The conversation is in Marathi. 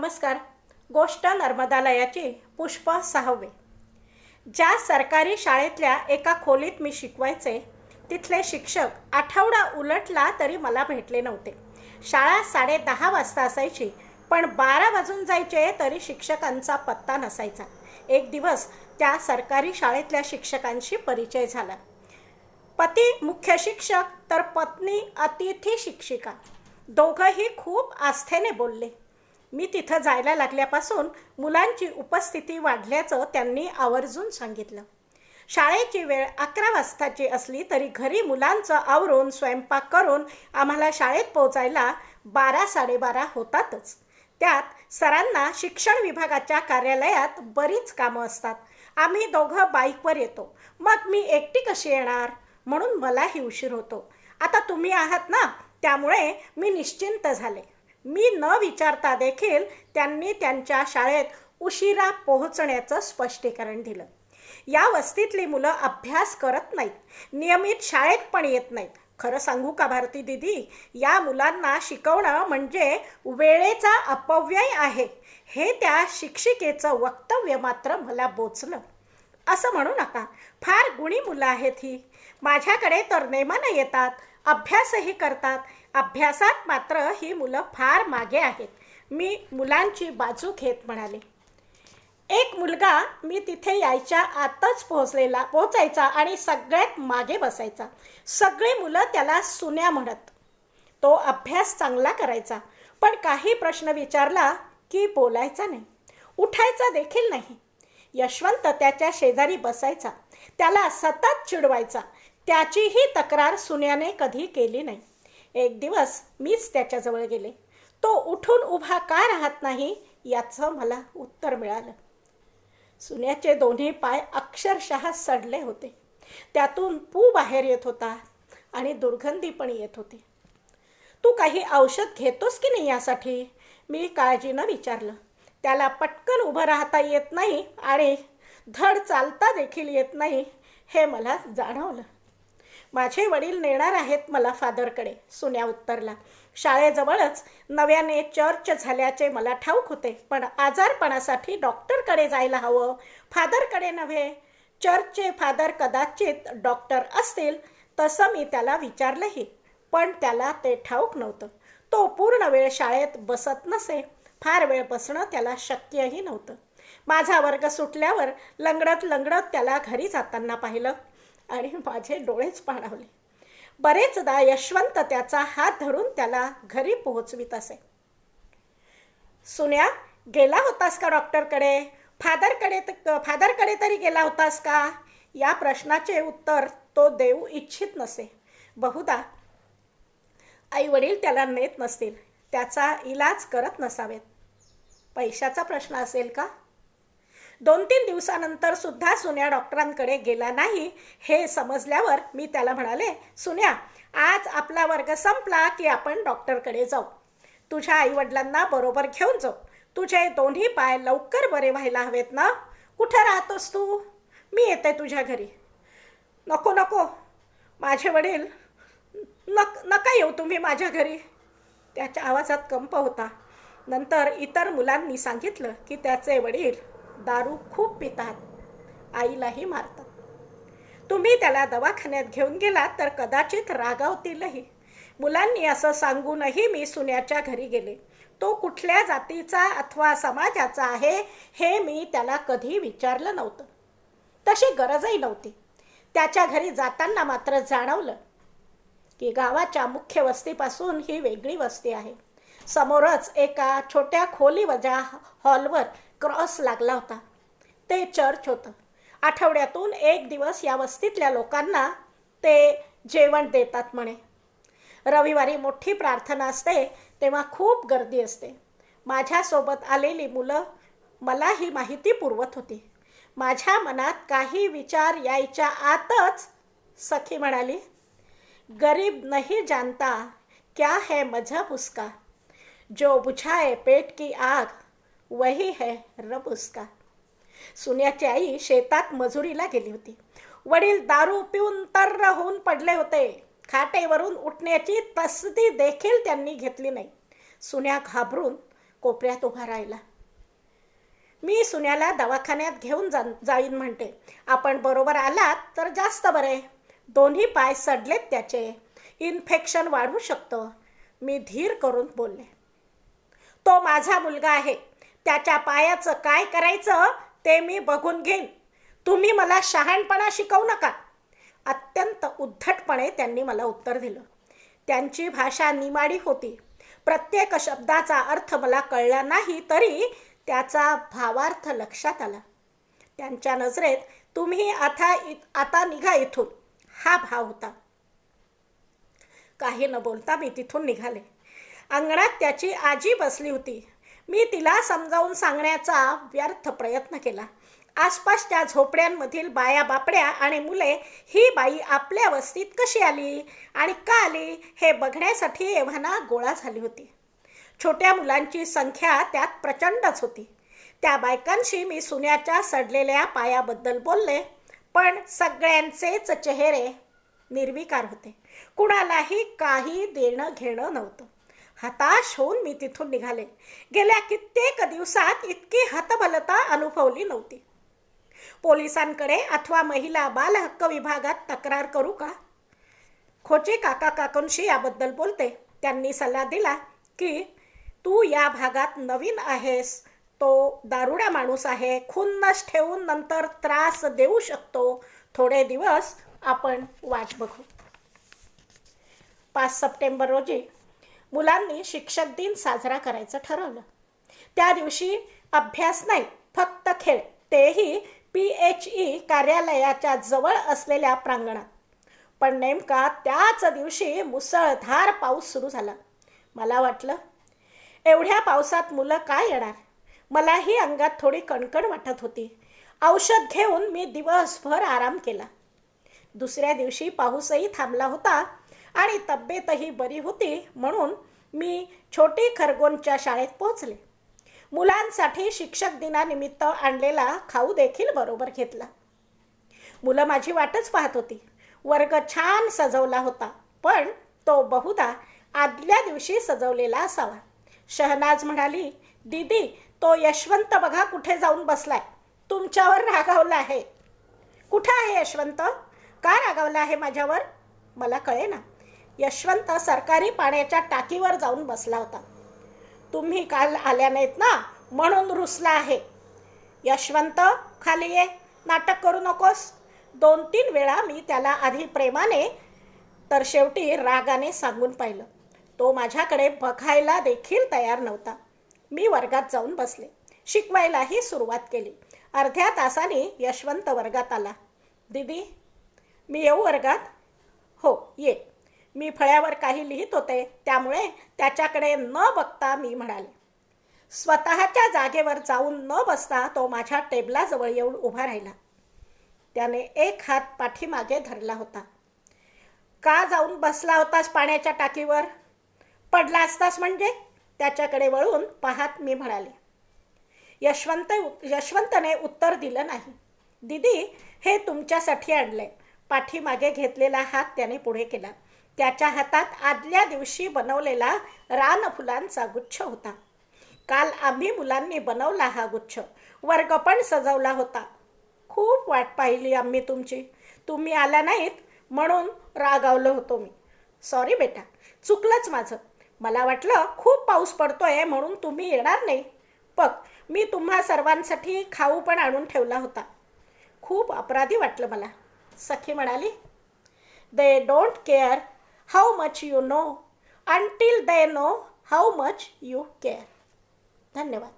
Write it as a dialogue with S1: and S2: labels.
S1: नमस्कार. गोष्ट नर्मदालयाची पुष्प सहावे. ज्या सरकारी शाळेतल्या एका खोलीत मी शिकवायचे तिथले शिक्षक आठवडा उलटला तरी मला भेटले नव्हते. शाळा साडे दहा वाजता असायची पण बारा वाजून जायचे तरी शिक्षकांचा पत्ता नसायचा. एक दिवस त्या सरकारी शाळेतल्या शिक्षकांशी परिचय झाला. पती मुख्य शिक्षक तर पत्नी अतिथी शिक्षिका. दोघंही खूप आस्थेने बोलले. मी तिथं जायला लागल्यापासून मुलांची उपस्थिती वाढल्याचं त्यांनी आवर्जून सांगितलं. शाळेची वेळ अकरा वाजताची असली तरी घरी मुलांचं आवरून स्वयंपाक करून आम्हाला शाळेत पोहोचायला बारा साडेबारा होतातच. त्यात सरांना शिक्षण विभागाच्या कार्यालयात बरीच कामं असतात. आम्ही दोघं बाईकवर येतो. मग मी एकटी कशी येणार? म्हणून मलाही उशीर होतो. आता तुम्ही आहात ना? त्यामुळे मी निश्चिंत झाले. मी न विचारता देखील त्यांनी त्यांच्या शाळेत उशिरा पोहोचण्याचं स्पष्टीकरण दिलं. या वस्तीतली मुलं अभ्यास करत नाहीत. नियमित शाळेत पण येत नाहीत. खरं सांगू का भारती दिदी? या मुलांना शिकवणं म्हणजे वेळेचा अपव्यय आहे. हे त्या शिक्षिकेचं वक्तव्य मात्र मला बोचलं. असं म्हणू नका. फार गुणी मुलं आहेत ही. माझ्याकडे तर नेमानं येतात. अभ्यासही करतात. अभ्यासात मात्र ही मुलं फार मागे आहेत. मी मुलांची बाजू घेत म्हणाले. एक मुलगा मी तिथे यायच्या आतच पोहोचलेला पोहोचायचा आणि सगळ्यात मागे बसायचा. सगळी मुलं त्याला सुन्या म्हणत. तो अभ्यास चांगला करायचा पण काही प्रश्न विचारला की बोलायचा नाही. उठायचा देखील नाही. यशवंत त्याच्या शेजारी बसायचा. त्याला सतत चिडवायचा. त्याचीही तक्रार सुन्याने कधी केली नाही. एक दिवस मीच त्याच्याजवळ गेले. तो उठून उभा का राहत नाही याचं मला उत्तर मिळालं. सुन्याचे दोन्ही पाय अक्षरशः सडले होते. त्यातून पू बाहेर येत होता आणि दुर्गंधी पण येत होती. तू काही औषध घेतोस की नाही यासाठी? मी काळजीनं विचारलं. त्याला पटकन उभं राहता येत नाही आणि धड चालता देखील येत नाही हे मला जाणवलं. माझे वडील नेणार आहेत मला फादरकडे सुन्या उत्तरला. शाळेजवळच नव्याने चर्च झाल्याचे मला ठाऊक होते पण आजारपणासाठी डॉक्टरकडे जायला हवं. फादरकडे नव्हे. चर्चचे फादर कदाचित डॉक्टर असतील तसं मी त्याला विचारलंही पण त्याला ते ठाऊक नव्हतं. तो पूर्ण वेळ शाळेत बसत नसे फार वेळ बसणं त्याला शक्यही नव्हतं. माझा वर्ग सुटल्यावर लंगडत लंगडत त्याला घरी जाताना पाहिलं. आणि माझे डोळेच पाणावले. बरेचदा यशवंत त्याचा हात धरून त्याला घरी पोहोचवित असे. सुन्या गेला होतास का डॉक्टरकडे? फादरकडे फादरकडे तरी गेला होतास का? या प्रश्नाचे उत्तर तो देऊ इच्छित नसे. बहुधा आई वडील त्याला नेत नसतील. त्याचा इलाज करत नसावेत. पैशाचा प्रश्न असेल का? दोन तीन दिवसानंतर सुद्धा सुन्या डॉक्टरांकडे गेला नाही हे समजल्यावर मी त्याला म्हणाले सुन्या आज आपला वर्ग संपला की आपण डॉक्टरकडे जाऊ. तुझ्या आईवडिलांना बरोबर घेऊन जाऊ. तुझे दोन्ही पाय लवकर बरे व्हायला हवेत ना? कुठं राहतोस तू? मी येते तुझ्या घरी. नको नको. माझे वडील नक नका येऊ तुम्ही माझ्या घरी. त्याच्या आवाजात कंप होता. नंतर इतर मुलांनी सांगितलं की त्याचे वडील दारू खूप पितात. आईलाही मारतात. तुम्ही त्याला दवाखान्यात घेऊन गेलात तर कदाचित रागावतीलही. मुलांनी असं सांगूनही मी सुन्याच्या घरी गेले. तो कुठल्या जातीचा अथवा समाजाचा आहे हे मी त्याला कधी विचारलं नव्हतं. तशी गरजही नव्हती. त्याच्या घरी जाताना मात्र जाणवलं की गावाच्या मुख्य वस्तीपासून ही वेगळी वस्ती आहे. समोरच एका छोट्या खोलीवजा हॉलवर क्रॉस लागला होता. ते चर्च होतं. आठवड्यातून एक दिवस या वस्तीतल्या लोकांना ते जेवण देतात म्हणे. रविवारी मोठी प्रार्थना असते तेव्हा खूप गर्दी असते. माझ्यासोबत आलेली मुलं मला ही माहिती पुरवत होती. माझ्या मनात काही विचार यायच्या आतच सखी म्हणाली गरीब नाही जानता क्या है मजहब उसका? जो बुझाए पेट की आग वही है रब उसका. सुन्याची आई शेतात मजुरीला गेली होती. वडील दारू पिऊन तर्र होऊन पडले होते. खाटेवरून उठण्याची तसदी देखील त्यांनी घेतली नाही. सुन्या घाबरून कोपऱ्यात उभा राहिला. मी सुन्याला दवाखान्यात घेऊन जा जाईन म्हणते. आपण बरोबर आलात तर जास्त बरे. दोन्ही पाय सडलेत त्याचे. इन्फेक्शन वाढू शकतं. मी धीर करून बोलले. तो माझा मुलगा आहे. त्याच्या पायाचं काय करायचं ते मी बघून घेईन. तुम्ही मला शहाणपणा शिकवू नका. अत्यंत उद्धटपणे त्यांनी मला उत्तर दिलं. त्यांची भाषा निमाडी होती. प्रत्येक शब्दाचा अर्थ मला कळला नाही तरी त्याचा भावार्थ लक्षात आला. त्यांच्या नजरेत तुम्ही आता आता निघा इथून. हा भाव होता. काही न बोलता मी तिथून निघाले. अंगणात त्याची आजी बसली होती. मी तिला समजावून सांगण्याचा व्यर्थ प्रयत्न केला. आसपासच्या झोपड्यांमधील बाया बापड्या आणि मुले ही बाई आपल्या वस्तीत कशी आली? आणि का आली? हे बघण्यासाठी एव्हाना गोळा झाली होती. छोट्या मुलांची संख्या त्यात प्रचंडच होती. त्या बायकांशी मी सुन्याच्या सडलेल्या पायाबद्दल बोलले पण सगळ्यांचेच चेहरे निर्विकार होते. कुणालाही काही देणं घेणं नव्हतं. हताश होऊन मी तिथून निघाले. गेल्या कित्येक दिवसात इतकी हतबलता अनुभवली नव्हती. पोलिसांकडे अथवा महिला बाल हक्क विभागात तक्रार करू का? खोचे काका काकूंशी याबद्दल बोलते. त्यांनी सल्ला दिला की तू या भागात नवीन आहेस. तो दारुडा माणूस आहे. खुन्नस ठेवून नंतर त्रास देऊ शकतो. थोडे दिवस आपण वाट बघू. पाच सप्टेंबर रोजी मुलांनी शिक्षक दिन साजरा करायचं ठरवलं. त्या दिवशी अभ्यास नाही फक्त खेळ. तेही पी एच ई कार्यालयाच्या जवळ असलेल्या प्रांगणात. पण नेमका त्याच दिवशी मुसळधार पाऊस सुरू झाला. मला वाटलं एवढ्या पावसात मुलं काय येणार? मलाही अंगात थोडी कणकण वाटत होती. औषध घेऊन मी दिवसभर आराम केला. दुसऱ्या दिवशी पाऊसही थांबला होता. आणि तब्येतही बरी होती म्हणून मी छोटी खरगोनच्या शाळेत पोहोचले. मुलांसाठी शिक्षक दिनानिमित्त आणलेला खाऊ देखील बरोबर घेतला. मुलं माझी वाटच पाहत होती. वर्ग छान सजवला होता पण तो बहुधा आदल्या दिवशी सजवलेला असावा. शहनाज म्हणाली दीदी तो यशवंत बघा कुठे जाऊन बसलाय. तुमच्यावर रागावला आहे. कुठं आहे यशवंत? का रागावला आहे माझ्यावर? मला कळे ना यशवंत सरकारी पाण्याच्या टाकीवर जाऊन बसला होता. तुम्ही काल आल्या नाहीत ना? म्हणून रुसला आहे. यशवंत खाली ये. नाटक करू नकोस. दोन तीन वेळा मी त्याला आधी प्रेमाने तर शेवटी रागाने सांगून पाहिलं. तो माझ्याकडे बघायला देखील तयार नव्हता. मी वर्गात जाऊन बसले. शिकवायलाही सुरुवात केली. अर्ध्या तासाने यशवंत वर्गात आला. दीदी मी येऊ वर्गात? हो ये. मी फळ्यावर काही लिहित होते त्यामुळे त्याच्याकडे न बघता मी म्हणाले स्वतःच्या जागेवर जाऊन न बसता तो माझ्या टेबलाजवळ येऊन उभा राहिला. त्याने एक हात पाठीमागे धरला होता. का जाऊन बसला होतास पाण्याच्या टाकीवर? पडला असतास म्हणजे? त्याच्याकडे वळून पाहत मी म्हणाले यशवंत यशवंतने उत्तर दिलं नाही. दीदी हे तुमच्यासाठी आणलंय. पाठीमागे घेतलेला हात त्याने पुढे केला. त्याच्या हातात आदल्या दिवशी बनवलेला रानफुलांचा गुच्छ होता. काल आम्ही मुलांनी बनवला हा गुच्छ. वर्ग पण सजवला होता. खूप वाट पाहिली आम्ही तुमची. तुम्ही आला नाहीत म्हणून रागावलो होतो मी. सॉरी बेटा चुकलंच माझं. मला वाटलं खूप पाऊस पडतोय म्हणून तुम्ही येणार नाही. बघ मी तुम्हा सर्वांसाठी खाऊ पण आणून ठेवला होता. खूप अपराधी वाटलं मला. सखी म्हणाली they don't care how much you know until they know how much you care धन्यवाद.